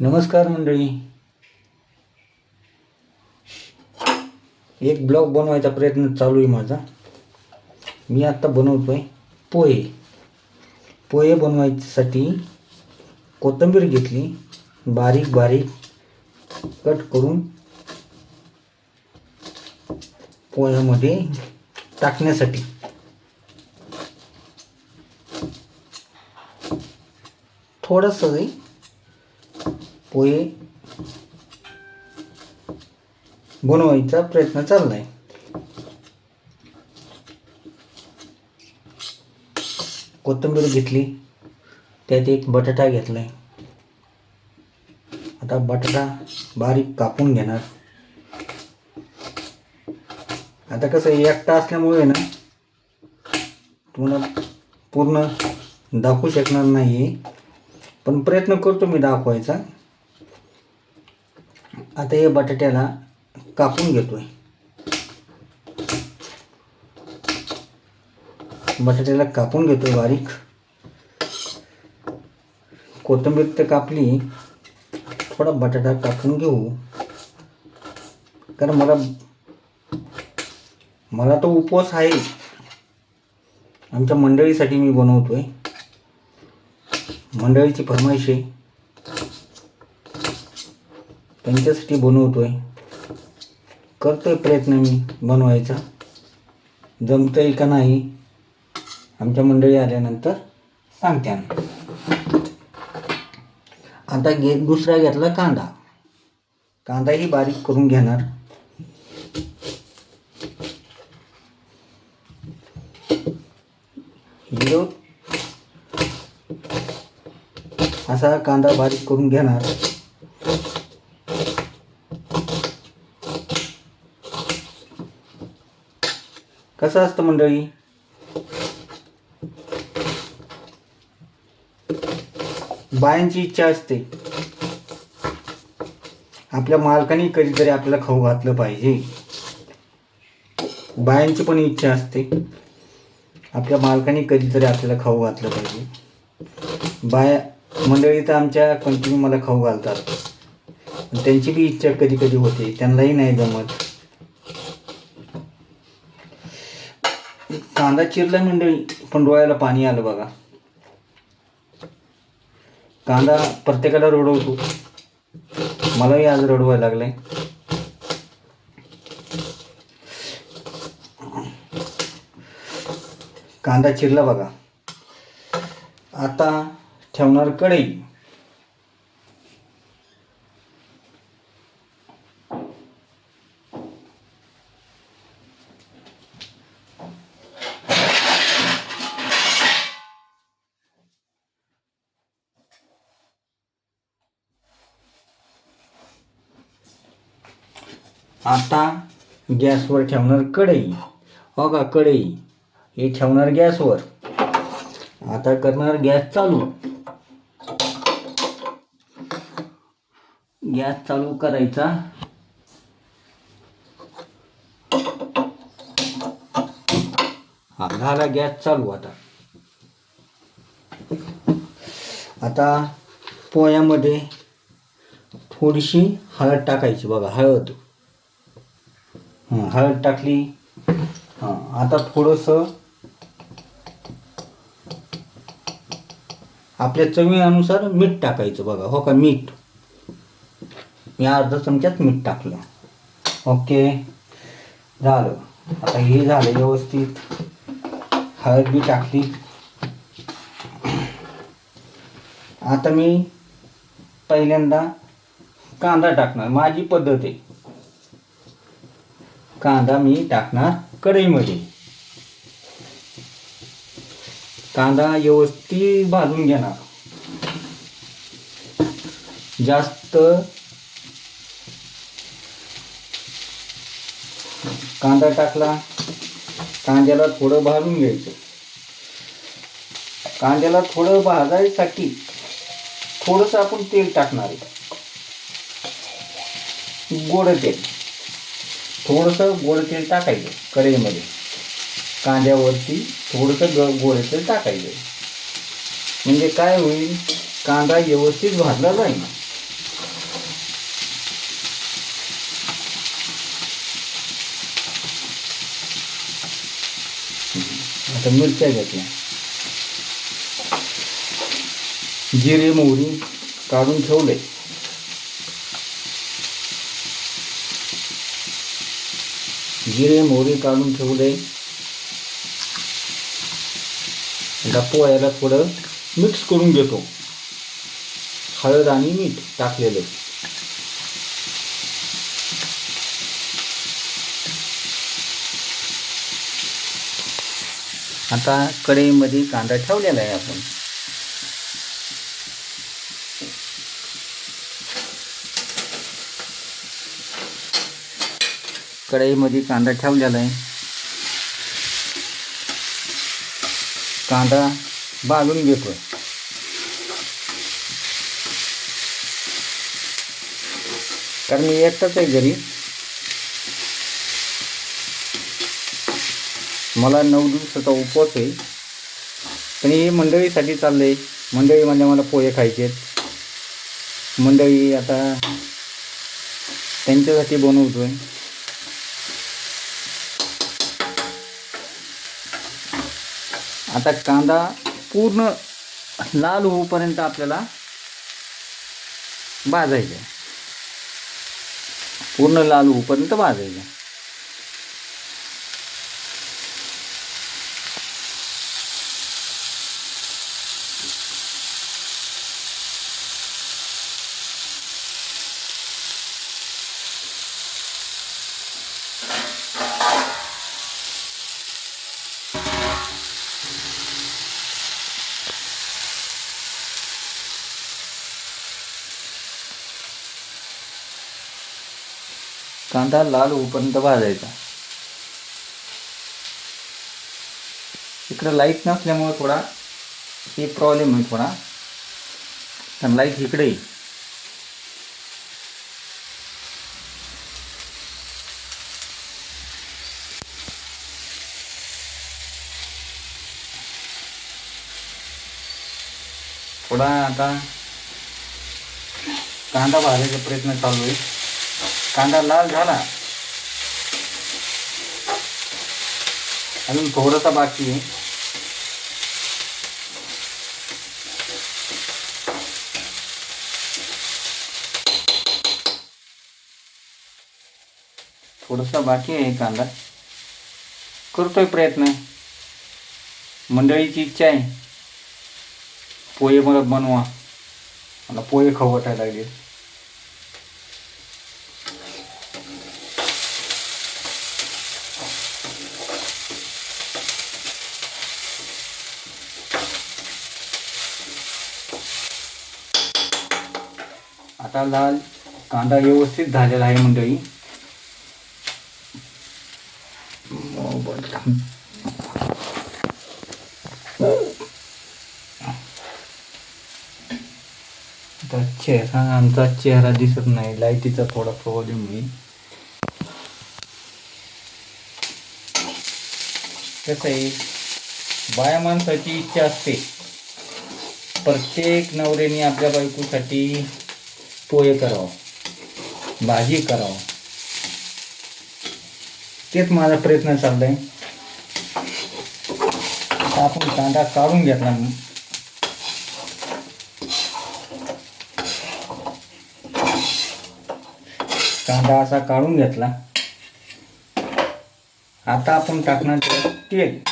नमस्कार मंडळी. एक ब्लॉग बनवायचा प्रयत्न चालू आहे माझा. मी आत्ता बनवतो आहे पोहे. पोहे बनवायसाठी कोथिंबीर घेतली. बारीक बारीक कट करून पोह्यामध्ये टाकण्यासाठी. थोडंसं पोहे बनवायचा प्रयत्न चाललाय. कोथिंबीर घेतली त्यात एक बटाटा घेतलाय. आता बटाटा बारीक कापून घेणार. आता कसं आहे, एकटा असल्यामुळे ना तुम्हाला पूर्ण दाखवू शकणार नाही पण प्रयत्न करतो मी दाखवायचा. आता हे बटाट्याला कापून घेतोय. बटाट्याला कापून घेतोय बारीक. कोथंबीर तर कापली. थोडा बटाटा कापून घेऊ. कारण मला मला तो उपवास आहे. आमच्या मंडळीसाठी मी बनवतोय. मंडळीची फरमाईश आहे. त्यांच्यासाठी बनवतोय. करतोय प्रयत्न मी बनवायचा. जमतंय का नाही आमच्या मंडळी आल्यानंतर सांगते आम्ही. आता घे दुसरा घेतला कांदा. कांदाही बारीक करून घेणार. हिरो असा कांदा बारीक करून घेणार. कसं असतं मंडळी? बायांची इच्छा असते. आपल्या मालकाने कधीतरी आपल्याला खाऊ घातलं पाहिजे. बायांची पण इच्छा असते. आपल्या मालकाने कधीतरी आपल्याला खाऊ घातलं पाहिजे. बाया मंडळी तर आमच्या कंटिन्यू मला खाऊ घालतात. त्यांची बी इच्छा कधी कधी होते. त्यांनाही नाही जमत. कांदा चिरला मंडळी पण डोळ्याला पाणी आलं बघा. कांदा प्रत्येकाला रडवतो. मलाही आज रडवायला लागलाय. कांदा चिरला बघा. आता ठेवणार कढई. आता गॅसवर ठेवणार कढई. हो का कढई. हे ठेवणार गॅसवर. आता करणार गॅस चालू. गॅस चालू करायचा. हा झाला गॅस चालू आता. आता पोह्यामध्ये थोडीशी हळद टाकायची बघा हळद. हळद टाकली. हां आता थोडंसं आपल्या चवीनुसार मीठ टाकायचं बघा हो का? मीठ. मी अर्धा चमच्यात मीठ टाकलं. ओके. झालं. आता हे झालं व्यवस्थित. हळद बी टाकली. आता मी पहिल्यांदा कांदा टाकणार. माझी पद्धत आहे. कांदा मी टाकणार कढईमध्ये. कांदा व्यवस्थित भाजून घेणार. जास्त कांदा टाकला कांद्याला थोडं भाजून घ्यायचं. कांद्याला थोडं भाजायसाठी थोडंसं आपण तेल टाकणार आहे. गोड तेल. थोडंसं गोड तेल टाकायचं कढईमध्ये. कांद्यावरती थोडंसं ग गोड तेल टाकायचं. म्हणजे काय होईल? कांदा व्यवस्थित भाजला जाईल आता मिरच्या घेतल्या. जिरे मोहरी काढून ठेवले. जिरे मोहरी काढून ठेवले आता पोह्याला थोडं मिक्स करून घेतो. हळद आणि मीठ टाकलेलं. आता कढईमध्ये कांदा ठेवलेला आहे आपण. कढईमध्ये कांदा ठेवलेला आहे. कांदा बाजून घेतो कारण मी एकटाच आहे घरी. मला नऊ दिवसाचा उपवास आहे. पण हे मंडळीसाठी चाललं आहे मंडळी म्हणजे मला पोहे खायचे आहेत. मंडळी आता त्यांच्यासाठी बनवतोय. आता कांदा पूर्ण लाल होऊपर्यंत आपल्याला भाजायचा आहे. पूर्ण लाल होऊपर्यंत भाजायचं कांदा लाल होईपर्यंत भाजायचा. इकडं लाइट नसल्यामुळे थोडा हे प्रॉब्लेम आहे थोडा. पण लाइट इकडे येईल. थोडा आता कांदा भाजायचा प्रयत्न चालू आहे. कांदा लाल झाला. अजून थोडंसं बाकी आहे थोडासा बाकी आहे कांदा. करतोय प्रयत्न. मंडळीची इच्छा आहे. पोहे मला बनवा. मला पोहे खाऊ वाटायला लागले आता लाल कांदा व्यवस्थित झालेला आहे मंडळी. आता चेहरा आमचा चेहरा दिसत नाही. लाईटीचा थोडा प्रॉब्लेम होईल कसं आहे? बाया माणसाची इच्छा असते. प्रत्येक नवऱ्याने आपल्या बायकोसाठी पोहे करावं भाजी करावं. तेच माझा प्रयत्न चाललाय. आपण कांदा काढून घेतला मी. कांदा असा काढून घेतला. आता आपण टाकणार तेल.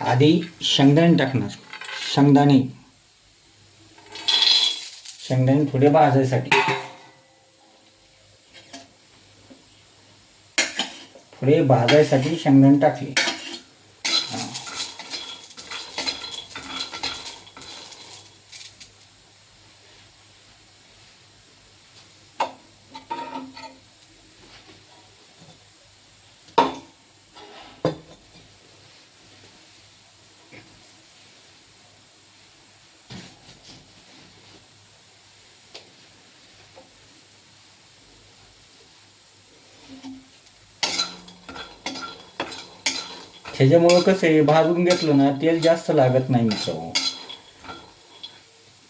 आधी शेंगदाणे टाकणार. शेंगदाणे. शेंगदाणे थोडे भाजायसाठी. थोडे भाजायसाठी शेंगदाणे टाकले. ह्याच्यामुळं कसं आहे भाजून घेतलं ना तेल जास्त लागत नाही मित्रांनो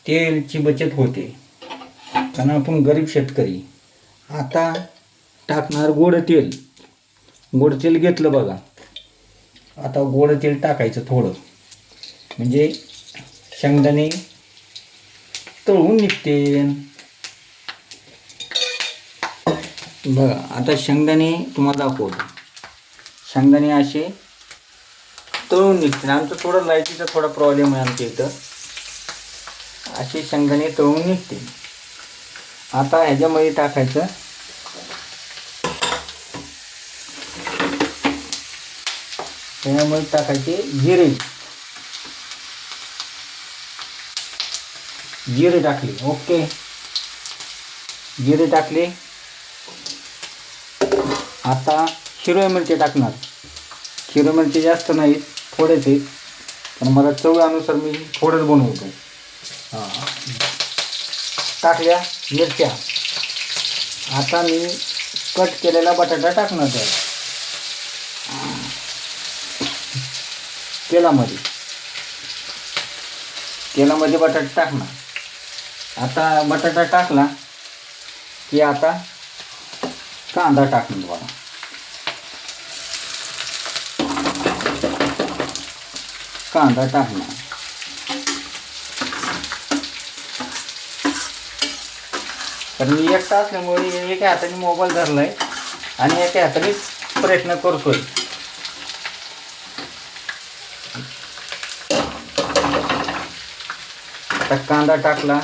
तेलची बचत होते. कारण आपण गरीब शेतकरी आता टाकणार गोड तेल. गोड तेल घेतलं बघा. आता गोड तेल टाकायचं थोडं. म्हणजे शेंगदाणे तळून निघते. बघा आता शेंगदाणे तुम्हाला दाखवतो. शेंगदाणे असे तळून निघते आमचं थोडं लाईटीचा थोडा प्रॉब्लेम आहे आमच्या इथं. अशी शेंगदाणे तळून निघते. आता ह्याच्यामध्ये टाकायचं. त्याच्यामध्ये टाकायचे जिरे. जिरे टाकले. ओके. जिरे टाकले. आता हिरव्या मिरच्या टाकणार. हिरव्या मिरची जास्त नाहीत. थोडेच आहेत पण मला चवीनुसार मी थोडंच बनवतो. हां. टाकल्या मिरच्या. आता मी कट केलेला बटाटा टाकणार त्यात तेलामध्ये. तेलामध्ये बटाटा टाकणार. आता बटाटा टाकला की आता कांदा टाकणार बघा कांदा टाकणार. कारण मी एकटा असल्यामुळे एका हाताने मोबाईल धरलाय आणि एका हातानेच प्रयत्न करतोय. आता कांदा टाकला.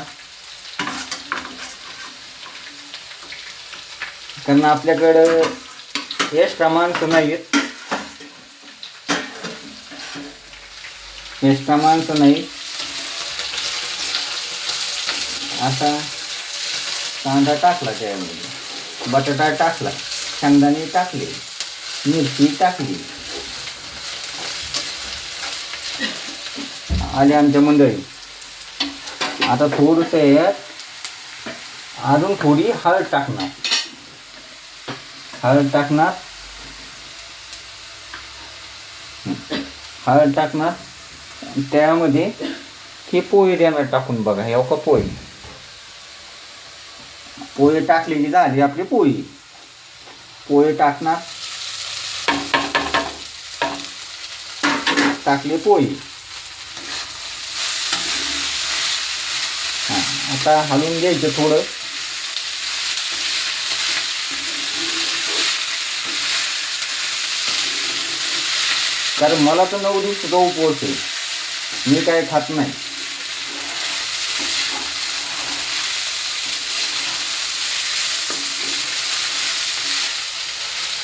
कारण आपल्याकडं एक्स्ट्रा माणसं नाहीत एक्स्ट्रा माणसं नाही. आता कांदा टाकला त्यामध्ये. बटाटा टाकला शेंगदाणे टाकले मिरची टाकली. आले आमच्या मंडळी. आता थोडंसं यात अजून थोडी हळद टाकणार. हळद टाकणार. हळद टाकणार. त्यामध्ये हे पोहे देणार टाकून बघा हे का पोहे. पोहे टाकलेली झाली आपली पोळी पोहे टाकणार. टाकले पोळी हां आता हलवून घ्यायचं थोडं. कारण मला तर नऊ दिवस उपवास आहे. मी काय खात नाही.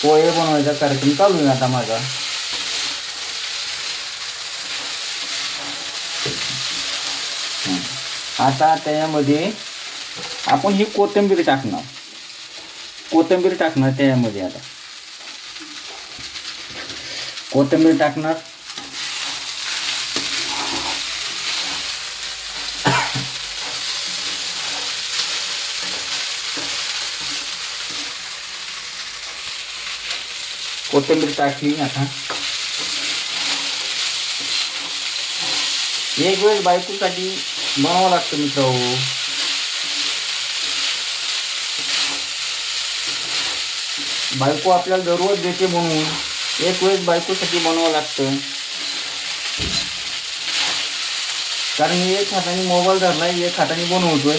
पोहे बनवायचा कार्यक्रम चालू आहे आता माझा. आता त्याच्यामध्ये आपण ही कोथिंबीर टाकणार. कोथिंबीर टाकणार त्याच्यामध्ये आता. कोथिंबीर टाकणार. कोथिंबीर टाकली आता. एक वेळ बायकोसाठी बनवावं लागतं मित्र हो. बायको आपल्याला दररोज देते म्हणून एक वेळेस बायकोसाठी बनवावं लागतं. कारण मी एक हाताने मोबाईल धरलाय एक हाताने बनवतोय.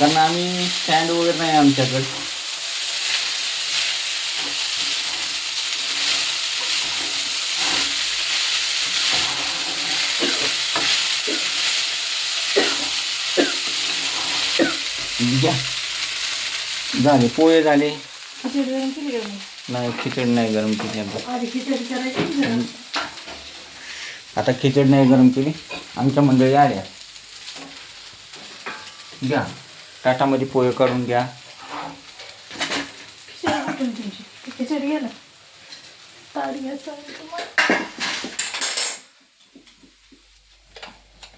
कारण आम्ही स्टँड वगैरे नाही आमच्याकडे. घ्या. झाले पोहे झाले. खिचडी गरम केली का मी? नाही खिचडी नाही गरम केली आता. आधी खिचडी करायची ना गरम. आता खिचडी नाही गरम केली. आमच्या मंडळी आल्या. घ्या. ताटामध्ये पोहे काढून घ्या. खिचडी कुठून तुमची? ती खिचडी घे ना. ताट घ्यायचं आणि तुम्हाला.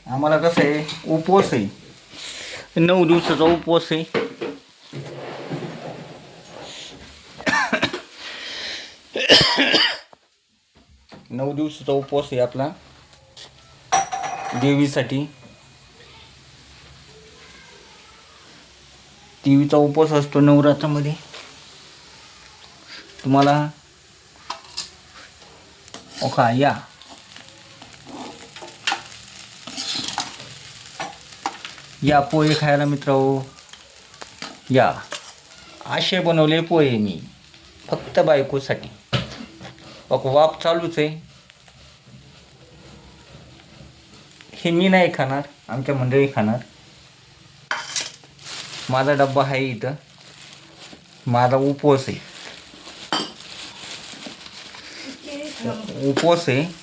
आम्हाला कसं आहे उपवास आहे. नऊ दिवसाचा उपवास आहे. नऊ दिवसाचा उपवास आहे आपला. देवीसाठी. देवीचा उपवास असतो नवरात्रामध्ये. तुम्हाला ओका या. या पोहे खायला मित्र या. असे बनवले पोहे मी. फक्त बायकोसाठी. बघ वाप चालूच आहे. हे मी नाही खाणार आमच्या मंडळी खाणार. माझा डब्बा आहे इथं. माझा उपवास आहे. उपवास आहे.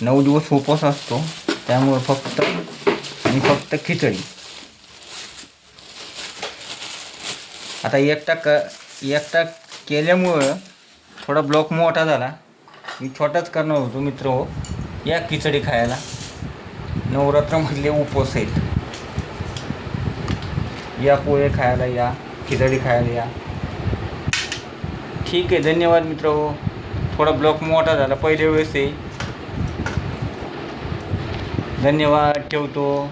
नऊ दिवस उपवास असतो. त्यामुळे फक्त फक्त खिचडी. आता एकटा क एकटा केल्यामुळं थोडा ब्लॉक मोठा झाला. मी छोटाच करणार होतो मित्र हो. या खिचडी खायला. नवरात्रामधले उपवास आहेत. या पोहे खायला या खिचडी खायला या. ठीक आहे धन्यवाद मित्र हो. थोडा ब्लॉक मोठा झाला पहिल्या वेळेस आहे. धन्यवाद ठेवतो.